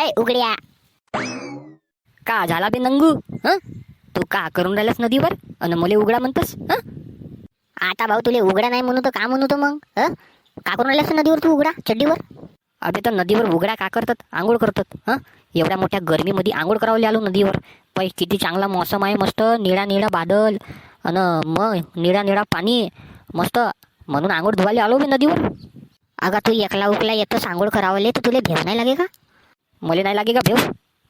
ए उघड्या. का झाला बे नंगू? हं? तू का करून राहिलास नदीवर? अन मले उघडा म्हणतस हं? आता भाऊ तुले उघडा नाही म्हणू तर का म्हणू तर मग हं? का करून राहिलास नदीवर तू उघडा चड्डीवर? अबे तर नदीवर उघडा का करतात? आंघोळ करतात हं? एवढ्या मोठ्या गरमीमध्ये आंघोळ करावले आलो नदीवर. पै किती चांगला मौसम आहे मस्त निळा निळा बादल अन मग निळा निळा पाणी मस्त. म्हणून आंघोळ धुवायला आलो बे नदीवर. अगा तू एकला उकला येतो सांगोळ करावले तर तुला भेव नाही लागे का? मले नाही लागे का भेव.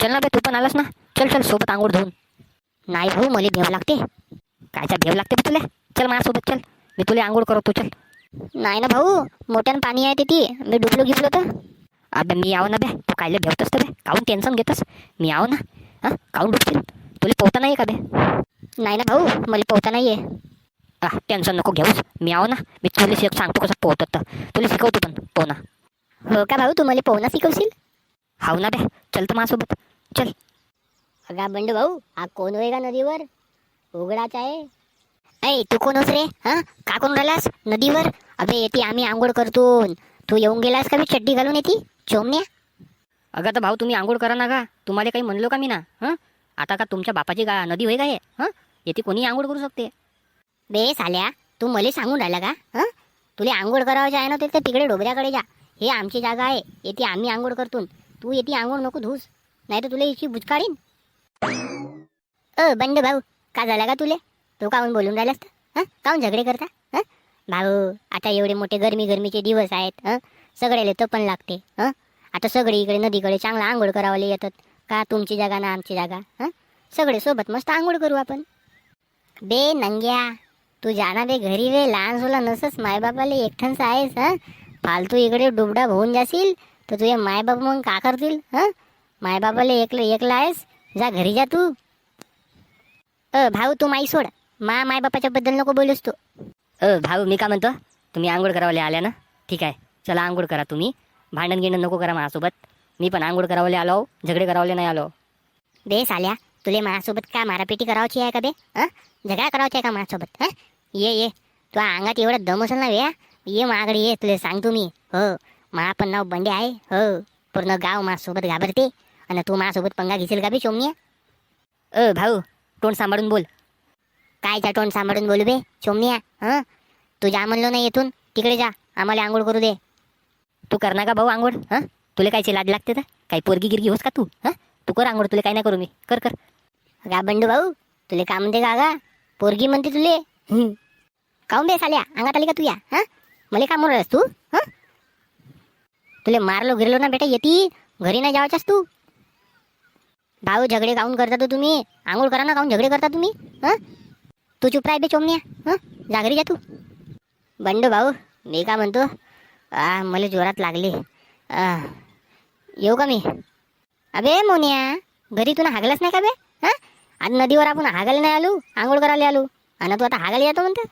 चल ना बे तू पण आलास ना. चल चल सोबत आंघोळ धुवून नाही भाऊ मला भेव लागते. कायचा भेव लागते बे तुला? चल माझ्यासोबत चल. मी तुला आंघोळ करतो चल. नाही ना भाऊ मोठ्यानं पाणी आहे ते मी डुबलो घेतलो तर. अबे मी आव ना बे. तू कायले भेवतस तर बे. काहून टेन्शन घेतस? मी आव ना. हां? काहून डुबशील? तुला पोहता नाही का बे? नाही ना भाऊ मला पोहता नाहीये. हा टेन्शन नको घेऊस. मी आव ना. मी तुला शिक सांगतो कसं पोहतात तर तुला शिकवतो पण पोहणं हो का भाऊ तू मला पोहणं शिकवशील? हाव ना बे. चल तर माझ्यासोबत. चल. अगा बंड भाऊ हा कोण होय का नदीवर? उघडाच आहे. ऐ तू कोण होस रे? हा? का कोण राहिलास नदीवर? अबे येते आम्ही आंघोळ करतो तू येऊन गेलास का मी चड्डी घालून येते? चोमण्या. अगं तर भाऊ तुम्ही आंघोळ करा ना का तुम्हाला काही म्हणलो का मी ना? हां? आता का तुमच्या बापाची गा नदी होय का हे? हां? येथे कोणी आंघोळ करू शकते. बे साल्या तू मला सांगून राहिला का? हं? तुला आंघोळ करावायचे आहे ना ते तर तिकडे डोबऱ्याकडे जा. हे आमची जागा आहे. येथे आम्ही आंघोळ करतो तू येते आंघोळ नको धुस नाही तर तुला याची बुचकाळीन अ बंड भाऊ का झाला का तुले? तू काहून बोलून राहिलास तर? हं? काहून झगडे करता? हं? भाऊ आता एवढे मोठे गरमी गरमीचे दिवस आहेत हं? सगळ्याला तपन लागते हं? आता सगळे इकडे नदीकडे चांगला आंघोळ करावाले येतात. का तुमची जागा ना आमची जागा हं? सगळे सोबत मस्त आंघोळ करू आपण. बे नंग्या तू जाणार बे घरी रे लहान सोला नसस मायबापाला एकठणच आहेस हं? फालतू इकडे डुबडा होऊन जाशील. तर तुझे मायबाप मग का करतील हं? मायबापाला एकलं एकलं आहेस? जा घरी जा तू. अ भाऊ तू माई सोड. मा मायबापाच्या बद्दल नको बोलूस तू. अ भाऊ मी का म्हणतो? तुम्ही आंघोळ करावले आल्या ना? ठीक आहे. चला आंघोळ करा तुम्ही. भांडण गिंडण नको करा माझ्यासोबत. मी पण आंघोळ करावले आलो. झगडे करावले नाही आलो. बे साल्या तुले माझ्यासोबत का मारापिटी करावची आहे का बे हं? झगडा करावची आहे का माझ्यासोबत? हं? ये ये. तू अंगात एवढा दम असेल ना हं? ये माझ्याकडे ये तुला सांगतो मी. हो. मा पण नाव बंडे आहे. हो पूर्ण गाव माझ्यासोबत घाबरते आणि तू माझ्यासोबत पंगा घेशील का बी चोमनिया अ भाऊ तोंड सांभाळून बोल. काय तोंड सांभाळून बोलू बे चोमनिया हं? तू जा म्हणलो नाही येथून तिकडे जा. आम्हाला आंघोळ करू दे. तू कर ना का भाऊ आंघोळ. हां? तुला कायची लाज लागते तर? काही पोरगी गिरगी होस का तू? हां? तू कर आंघोळ तुला काय नाही करू मी. कर कर. गा बंडू भाऊ तुले का म्हणते का गा? पोरगी म्हणते तुले. काऊन बे साल्या अंगात आली का तू या? हा? मला का म्हणून तू? हा? तुले मारलो गिरलो ना बेटा येती. घरी नाही जावाच्यास तू. भाऊ झगडे काहून करता तू तुम्ही. आंघोळ करा ना काऊन झगडे करता तुम्ही. हा? तू चुप राह बे चोमनिया हा? जा जा तू. बंडू भाऊ मी का म्हणतो? आ मला जोरात लागली. आ, येऊ का मी? अबे मोनिया घरी तुला हागलाच नाही का बे? हा? आज नदीवर आपण हागायला नाही आलो आंघोळ करायला आलो. आणि तू आता हागायला येतो म्हणतो.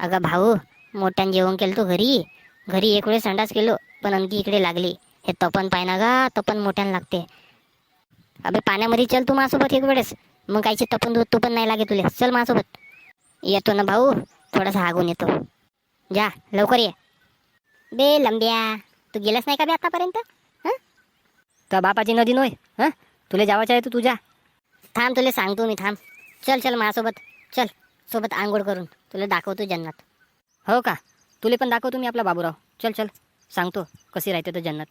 अगं भाऊ मोठ्यानं जेवण केलं तू घरी. घरी एक वेळेस संडास केलो. पण आणखी इकडे लागली. हे तपन पाय ना गा तपन मोठ्यानं लागते. अबे पाण्यामध्ये चल तू माझ्यासोबत एक वेळेस. मग कायची तपन दूध तू पण नाही लागे तुले. चल माझ्यासोबत. येतो ना भाऊ. थोडासा हागून येतो. जा लवकर ये. बे लंब्या. तू गेलास नाही का बे आतापर्यंत? हं? तर बापाची नदी नोय. हां? तुला जावाचं आहे तू तुझ्या. थांब तुला सांगतो मी थांब. चल चल माझ्यासोबत. चल सोबत आंघोळ करून. तुला दाखवतो जन्नत. हो का? तुले पण दाखवतो मी आपला बाबूराव. चल चल. सांगतो कशी राहते तर जन्नत.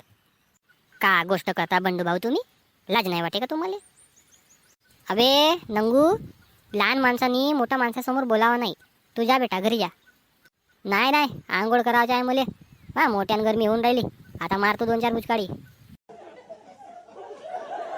का गोष्ट करता बंडू भाऊ तुम्ही? लाज नाही वाटे का तुम्हाला? अबे नंगू लहान माणसानी मोठ्या माणसासमोर बोलावं नाही. तू जा बेटा घरी जा. नाही नाही आंघोळ करावचं आहे मुले. हा मोठ्यान गरमी होऊन राहिली. आता मारतो दोन चार बुचकाळी